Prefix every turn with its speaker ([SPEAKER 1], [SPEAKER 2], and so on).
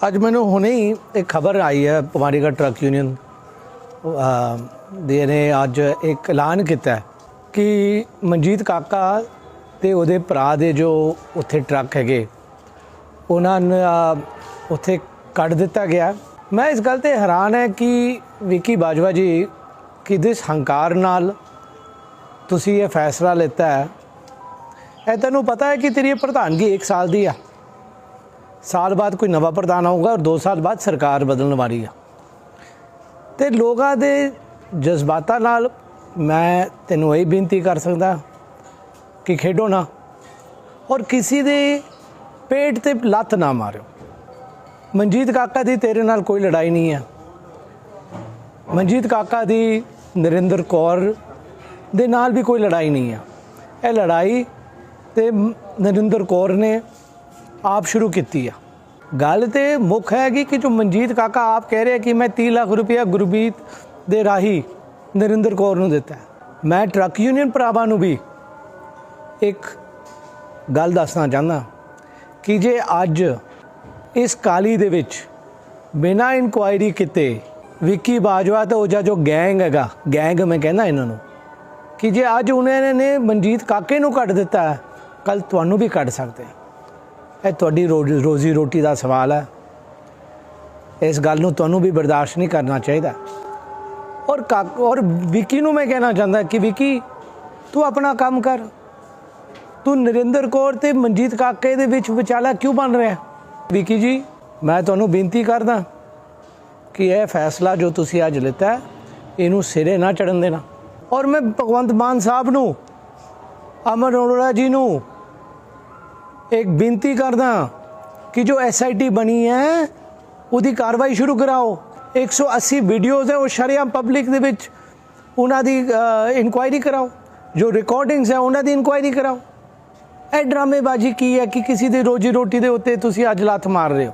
[SPEAKER 1] ਅੱਜ ਮੈਨੂੰ ਹੁਣੇ ਹੀ ਇੱਕ ਖਬਰ ਆਈ ਹੈ ਪਵਾਰੀਗੜ੍ਹ ਟਰੱਕ ਯੂਨੀਅਨ ਦੇ ਨੇ ਅੱਜ ਇੱਕ ਐਲਾਨ ਕੀਤਾ ਕਿ ਮਨਜੀਤ ਕਾਕਾ ਤੇ ਉਹਦੇ ਭਰਾ ਦੇ ਜੋ ਉੱਥੇ ਟਰੱਕ ਹੈਗੇ, ਉਹਨਾਂ ਨੂੰ ਉੱਥੇ ਕੱਢ ਦਿੱਤਾ ਗਿਆ। ਮੈਂ ਇਸ ਗੱਲ ਤੇ ਹੈਰਾਨ ਹੈ ਕਿ ਵਿੱਕੀ ਬਾਜਵਾ ਜੀ ਕਿਸ ਹੰਕਾਰ ਨਾਲ ਤੁਸੀਂ ਇਹ ਫੈਸਲਾ ਲਿੱਤਾ ਹੈ। ਇਹ ਤੈਨੂੰ ਪਤਾ ਹੈ ਕਿ ਤੇਰੀ ਇਹ ਪ੍ਰਧਾਨਗੀ 1 ਸਾਲ ਦੀ ਆ? ਸਾਲ ਬਾਅਦ ਕੋਈ ਨਵਾਂ ਪ੍ਰਧਾਨ ਆਊਗਾ ਔਰ 2 ਸਾਲ ਬਾਅਦ ਸਰਕਾਰ ਬਦਲਣ ਵਾਲੀ ਆ। ਤੇ ਲੋਕਾਂ ਦੇ ਜਜ਼ਬਾਤਾਂ ਨਾਲ ਮੈਂ ਤੈਨੂੰ ਇਹ ਬੇਨਤੀ ਕਰ ਸਕਦਾ ਕਿ ਖੇਡੋ ਨਾ ਔਰ ਕਿਸੇ ਦੇ ਪੇਟ ਤੇ ਲੱਤ ਨਾ ਮਾਰਿਓ। ਮਨਜੀਤ ਕਾਕਾ ਦੀ ਤੇਰੇ ਨਾਲ ਕੋਈ ਲੜਾਈ ਨਹੀਂ ਹੈ ਮਨਜੀਤ ਕਾਕਾ ਦੀ ਨਰਿੰਦਰ ਕੌਰ ਦੇ ਨਾਲ ਵੀ ਕੋਈ ਲੜਾਈ ਨਹੀਂ ਹੈ ਇਹ ਲੜਾਈ ਤੇ ਨਰਿੰਦਰ ਕੌਰ ਨੇ ਆਪ ਸ਼ੁਰੂ ਕੀਤੀ ਆ। ਗੱਲ ਤੇ ਮੁੱਖ ਹੈਗੀ ਕਿ ਜੋ ਮਨਜੀਤ ਕਾਕਾ ਆਪ ਕਹਿ ਰਿਹਾ ਕਿ ਮੈਂ 30 ਲੱਖ ਰੁਪਇਆ ਗੁਰਬੀਤ ਦੇ ਰਾਹੀ ਨਰਿੰਦਰ ਕੌਰ ਨੂੰ ਦਿੱਤਾ ਮੈਂ ਟਰੱਕ ਯੂਨੀਅਨ ਭਰਾਵਾਂ ਨੂੰ ਵੀ ਇੱਕ ਗੱਲ ਦੱਸਣਾ ਚਾਹੁੰਦਾ ਕਿ ਜੇ ਅੱਜ ਇਸ ਕਾਲੀ ਦੇ ਵਿੱਚ ਬਿਨਾਂ ਇਨਕੁਆਇਰੀ ਕੀਤੇ ਵਿੱਕੀ ਬਾਜਵਾ ਤੇ ਉਹ ਜਿਹਾ ਜੋ ਗੈਂਗ ਹੈਗਾ, ਗੈਂਗ ਮੈਂ ਕਹਿੰਦਾ ਇਹਨਾਂ ਨੂੰ, ਕਿ ਜੇ ਅੱਜ ਉਹਨਾਂ ਨੇ ਮਨਜੀਤ ਕਾਕੇ ਨੂੰ ਕੱਢ ਦਿੱਤਾ ਕੱਲ ਤੁਹਾਨੂੰ ਵੀ ਕੱਢ ਸਕਦੇ ਇਹ ਤੁਹਾਡੀ ਰੋ- ਰੋਜ਼ੀ ਰੋਟੀ ਦਾ ਸਵਾਲ ਹੈ। ਇਸ ਗੱਲ ਨੂੰ ਤੁਹਾਨੂੰ ਵੀ ਬਰਦਾਸ਼ਤ ਨਹੀਂ ਕਰਨਾ ਚਾਹੀਦਾ। ਔਰ ਕਾਕ, ਔਰ ਵਿੱਕੀ ਨੂੰ ਮੈਂ ਕਹਿਣਾ ਚਾਹੁੰਦਾ ਕਿ ਵਿਕੀ, ਤੂੰ ਆਪਣਾ ਕੰਮ ਕਰ। ਤੂੰ ਨਰਿੰਦਰ ਕੌਰ ਤੇ ਮਨਜੀਤ ਕਾਕੇ ਦੇ ਵਿੱਚ ਵਿਚਾਲਾ ਕਿਉਂ ਬਣ ਰਿਹਾ? ਵਿਕੀ ਜੀ, ਮੈਂ ਤੁਹਾਨੂੰ ਬੇਨਤੀ ਕਰਦਾ ਕਿ ਇਹ ਫੈਸਲਾ ਜੋ ਤੁਸੀਂ ਅੱਜ ਲਿੱਤਾ, ਇਹਨੂੰ ਸਿਰੇ ਨਾ ਚੜਨ ਦੇਣਾ। ਔਰ ਮੈਂ ਭਗਵੰਤ ਮਾਨ ਸਾਹਿਬ ਨੂੰ, ਅਮਰ ਅਰੋੜਾ ਜੀ ਨੂੰ ਇੱਕ ਬੇਨਤੀ ਕਰਦਾ ਕਿ ਜੋ ਐਸਆਈਟੀ ਬਣੀ ਹੈ, ਉਹਦੀ ਕਾਰਵਾਈ ਸ਼ੁਰੂ ਕਰਾਓ। 180 ਵੀਡੀਓਜ਼ ਹੈ, ਉਹ ਸ਼ਰਿਆਮ ਪਬਲਿਕ ਦੇ ਵਿੱਚ ਉਹਨਾਂ ਦੀ ਇਨਕੁਆਇਰੀ ਕਰਾਓ। ਜੋ ਰਿਕਾਰਡਿੰਗਸ ਹੈ, ਉਹਨਾਂ ਦੀ ਇਨਕੁਆਇਰੀ ਕਰਾਓ। ਇਹ ਡਰਾਮੇਬਾਜ਼ੀ ਕੀ ਹੈ ਕਿ ਕਿਸੇ ਦੀ ਰੋਜੀ ਰੋਟੀ ਦੇ ਉੱਤੇ ਤੁਸੀਂ ਅੱਜ ਲੱਤ ਮਾਰ ਰਹੇ ਹੋ?